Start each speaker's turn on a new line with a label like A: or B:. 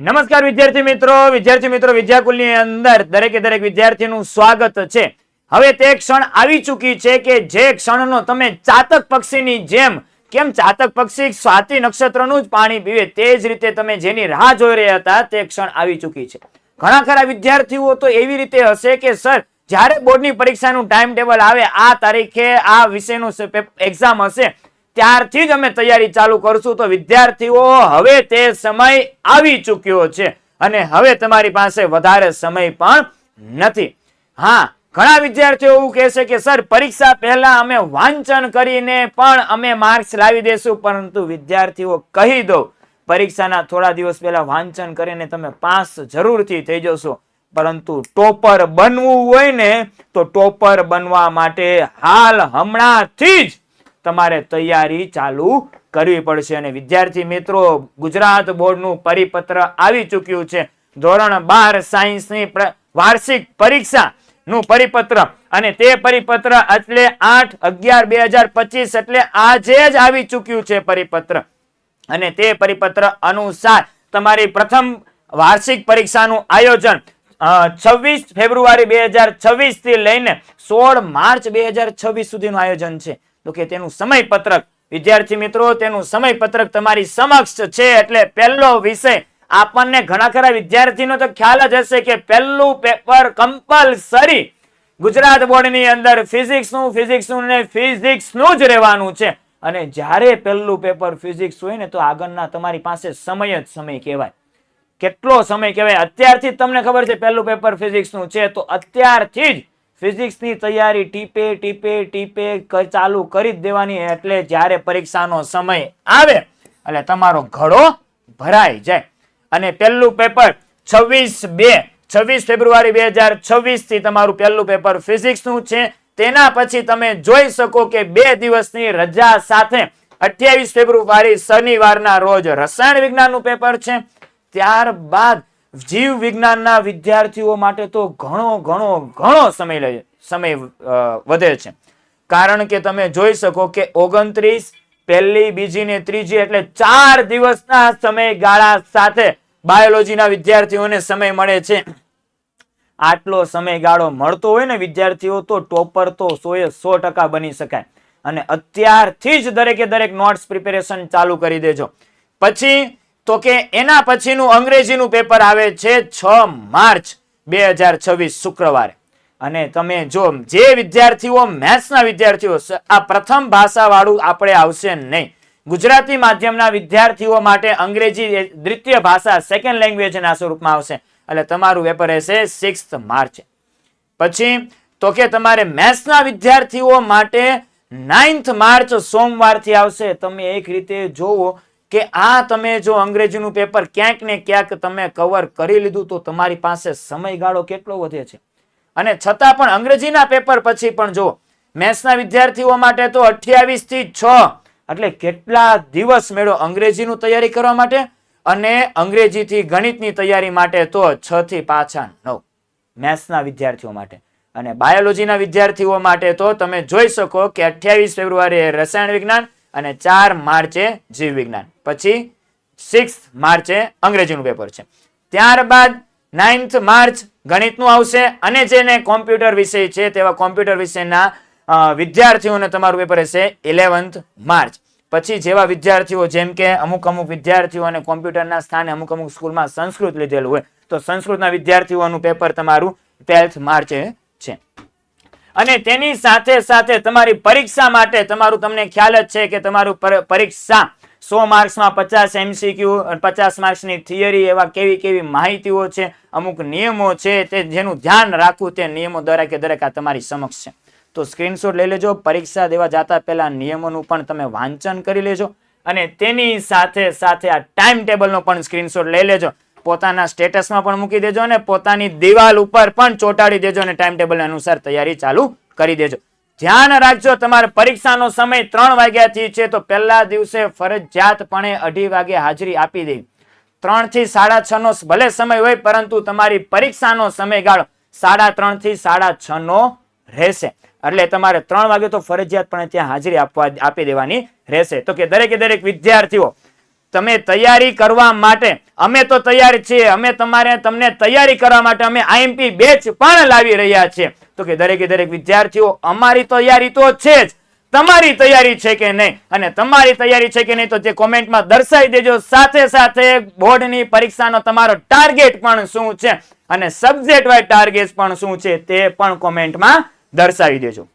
A: નમસ્કાર વિદ્યાર્થી મિત્રો વિદ્યાર્થી મિત્રો, વિદ્યાકુલની અંદર દરેકે દરેક વિદ્યાર્થીનું સ્વાગત છે. હવે તે ક્ષણ આવી ચૂકી છે કે જે ક્ષણનો તમે ચાતક પક્ષીની જેમ, કેમ ચાતક પક્ષી સ્વાતિ નક્ષત્રનું જ પાણી પીવે તે જ રીતે તમે જેની રાહ જોઈ રહ્યા હતા, તે ક્ષણ આવી ચૂકી છે. ઘણા ખરા વિદ્યાર્થીઓ તો એવી રીતે હશે કે, સર, જ્યારે બોર્ડની પરીક્ષાનું ટાઈમ ટેબલ આવે, આ તારીખે આ વિષયનું એક્ઝામ હશે ત્યારથી જ અમે તૈયારી ચાલુ કરશું. તો વિદ્યાર્થીઓ, હવે તે સમય આવી ચૂક્યો છે અને હવે તમારી પાસે વધારે સમય પણ નથી. હા, ઘણા વિદ્યાર્થીઓ એવું કહેશે કે, સર, પરીક્ષા પહેલા અમે વાંચન કરીને પણ અમે માર્ક્સ લાવી દેશું. પરંતુ વિદ્યાર્થીઓ, કહી દો, પરીક્ષાના થોડા દિવસ પહેલા વાંચન કરીને તમે પાસ જરૂરથી થઈ જશો. પરંતુ ટોપર બનવું હોય ને, તો ટોપર બનવા માટે હાલ હમણાંથી જ તમારે તૈયારી ચાલુ કરવી પડશે. અને વિદ્યાર્થી મિત્રો, ગુજરાત બોર્ડનું પરિપત્ર આવી ચૂક્યું છે. ધોરણ બાર સાયન્સની વાર્ષિક પરીક્ષા નું પરિપત્ર. અને તે પરિપત્ર એટલે આઠ અગિયાર બે હજાર પચીસ એટલે આજે જ આવી ચૂક્યું છે પરિપત્ર. અને તે પરિપત્ર અનુસાર તમારી પ્રથમ વાર્ષિક પરીક્ષાનું આયોજન છવ્વીસ ફેબ્રુઆરી બે હજાર છવ્વીસથી લઈને સોળ માર્ચ બે હજાર છવ્વીસ સુધીનું આયોજન છે. તો કે તેનું સમયપત્રક. વિદ્યાર્થી મિત્રો, તેનું સમયપત્રક તમારી સમક્ષ છે એટલે પહેલો વિષય આપણને ઘણા ખરા વિદ્યાર્થીનો તો ખ્યાલ જ હશે કે પહેલું પેપર કમ્પલસરી ગુજરાત બોર્ડની અંદર ફિઝિક્સનું ફિઝિક્સનું ને ફિઝિક્સનું જ રહેવાનું છે. અને જ્યારે પહેલું પેપર ફિઝિક્સ હોય ને તો આગળના તમારી પાસે સમય જ સમય કહેવાય. કેટલો સમય કહેવાય? અત્યારથી તમને ખબર છે પહેલું પેપર ફિઝિક્સનું છે. તો અત્યારથી જ ફિઝિક્સની તૈયારી ટીપે ટીપે ટીપે ચાલુ કરી જ દેવાની એટલે જ્યારે પરીક્ષાનો સમય આવે, એટલે તમારો ઘડો ભરાઈ જાય. અને પહેલું પેપર છવ્વીસ બે, છવ્વીસ ફેબ્રુઆરી બે હજાર છવ્વીસથી તમારું પહેલું પેપર ફિઝિક્સનું છે. તેના પછી તમે જોઈ શકો કે બે દિવસની રજા સાથે અઠ્યાવીસ ફેબ્રુઆરી શનિવારના રોજ રસાયણ વિજ્ઞાનનું પેપર છે. ત્યારબાદ જીવ વિજ્ઞાનના વિદ્યાર્થીઓ માટે તો ઘણો ઘણો ઘણો સમય સમય વધે છે. કારણ કે તમે જોઈ શકો કે ઓગણત્રીસ, પહેલી, બીજી ને ત્રીજી એટલે ચાર દિવસના સમયગાળા સાથે બાયોલોજીના વિદ્યાર્થીઓને સમય મળે છે. આટલો સમયગાળો મળતો હોય ને વિદ્યાર્થીઓ તો ટોપર તો સોએ સો ટકા બની શકાય. અને અત્યારથી જ દરેકે દરેક નોટ્સ પ્રિપેરેશન ચાલુ કરી દેજો. પછી તો કે એના પછીનું અંગ્રેજીનું પેપર આવે છે છ માર્ચ બે હજાર છવ્વીસ શુક્રવારે. અને તમે જો જે વિદ્યાર્થીઓ, મેથ્સના વિદ્યાર્થીઓ આ પ્રથમ ભાષાવાળું આપણે આવશે નહીં. ગુજરાતી માધ્યમના વિદ્યાર્થીઓ માટે અંગ્રેજી દ્વિતીય ભાષા સેકન્ડ લેંગ્વેજના સ્વરૂપમાં આવશે. એટલે તમારું પેપર રહેશે સિક્સ માર્ચ પછી, તો કે તમારે મેથ્સના વિદ્યાર્થીઓ માટે નાઇન્થ માર્ચ સોમવારથી આવશે. તમે એક રીતે જોવો કે આ તમે જો અંગ્રેજીનું પેપર ક્યાંક ને ક્યાંક તમે કવર કરી લીધું તો તમારી પાસે સમયગાળો કેટલો વધે છે? અને છતાં પણ અંગ્રેજીના પેપર પછી પણ જો મેથ્સના વિદ્યાર્થીઓ માટે તો અઠ્યાવીસથી છ એટલે કેટલા દિવસ મેળો અંગ્રેજીનું તૈયારી કરવા માટે? અને અંગ્રેજીથી ગણિતની તૈયારી માટે તો છ થી પાછા નવ મેથ્સના વિદ્યાર્થીઓ માટે. અને બાયોલોજીના વિદ્યાર્થીઓ માટે તો તમે જોઈ શકો કે અઠ્યાવીસ ફેબ્રુઆરીએ રસાયણ વિજ્ઞાન અને ચાર માર્ચે જીવ વિજ્ઞાન. પછી સિક્સ માર્ચે અંગ્રેજીનું પેપર છે. ત્યારબાદ નાઇન્થ માર્ચ ગણિતનું આવશે અને જેને કોમ્પ્યુટર વિષય છે તેવા કોમ્પ્યુટર વિષયના વિદ્યાર્થીઓને તમારું પેપર હશે ઇલેવન્થ માર્ચ. પછી જેવા વિદ્યાર્થીઓ જેમ કે અમુક અમુક વિદ્યાર્થીઓને કોમ્પ્યુટરના સ્થાને અમુક અમુક સ્કૂલમાં સંસ્કૃત લીધેલું હોય, તો સંસ્કૃતના વિદ્યાર્થીઓનું પેપર તમારું ટ્વેલ્થ માર્ચે છે. અને તેની સાથે સાથે તમારી પરીક્ષા માટે તમારું તમને ખ્યાલ જ છે કે તમારું પર- પરીક્ષા સો માર્ક્સમાં પચાસ એમસીક્યુ પચાસ માર્ક્સની થિયરી એવા કેવી કેવી માહિતીઓ છે, અમુક નિયમો છે, તે જેનું ધ્યાન રાખવું તે નિયમો દરેકે દરેક આ તમારી સમક્ષ છે. તો સ્ક્રીનશોટ લઈ લેજો, પરીક્ષા દેવા જતા પહેલા નિયમોનું પણ તમે વાંચન કરી લેજો અને તેની સાથે સાથે આ ટાઈમ ટેબલનો પણ સ્ક્રીનશોટ લઈ લેજો. પોતાના સ્ટેટસમાં પણ મૂકી દેજો અને પોતાની દિવાલ ઉપર પણ ચોંટાડી દેજો અને ટાઈમ ટેબલ અનુસાર તૈયારી ચાલુ કરી દેજો. ધ્યાન રાખજો, તમારે પરીક્ષાનો સમય ત્રણ વાગ્યાથી છે તો પહેલા દિવસે ફરજિયાતપણે અઢી વાગે હાજરી આપી દેવી. ત્રણથી સાડા છ નો ભલે સમય હોય પરંતુ તમારી પરીક્ષાનો સમયગાળો સાડા ત્રણથી સાડા છ નો રહેશે. એટલે તમારે ત્રણ વાગે તો ફરજિયાતપણે ત્યાં હાજરી આપવા આપી દેવાની રહેશે. તો કે દરેકે દરેક વિદ્યાર્થીઓ તમે તૈયારી કરવા માટે, અમે તો તૈયાર છીએ, અમે તમારે તમને તૈયારી કરવા માટે અમે આઈએમપી બેચ પણ લાવી રહ્યા છીએ. તો કે દરેકે દરેક વિદ્યાર્થીઓ, અમારી તૈયારી તો છે જ. તમારી તૈયારી છે કે નહીં? અને તમારી તૈયારી છે કે નહીં તો તે કોમેન્ટમાં દર્શાવી દેજો. સાથે સાથે બોર્ડની પરીક્ષાનો તમારો ટાર્ગેટ પણ શું છે? અને સબ્જેક્ટ વાઇઝ ટાર્ગેટ પણ શું છે તે પણ કોમેન્ટમાં દર્શાવી દેજો.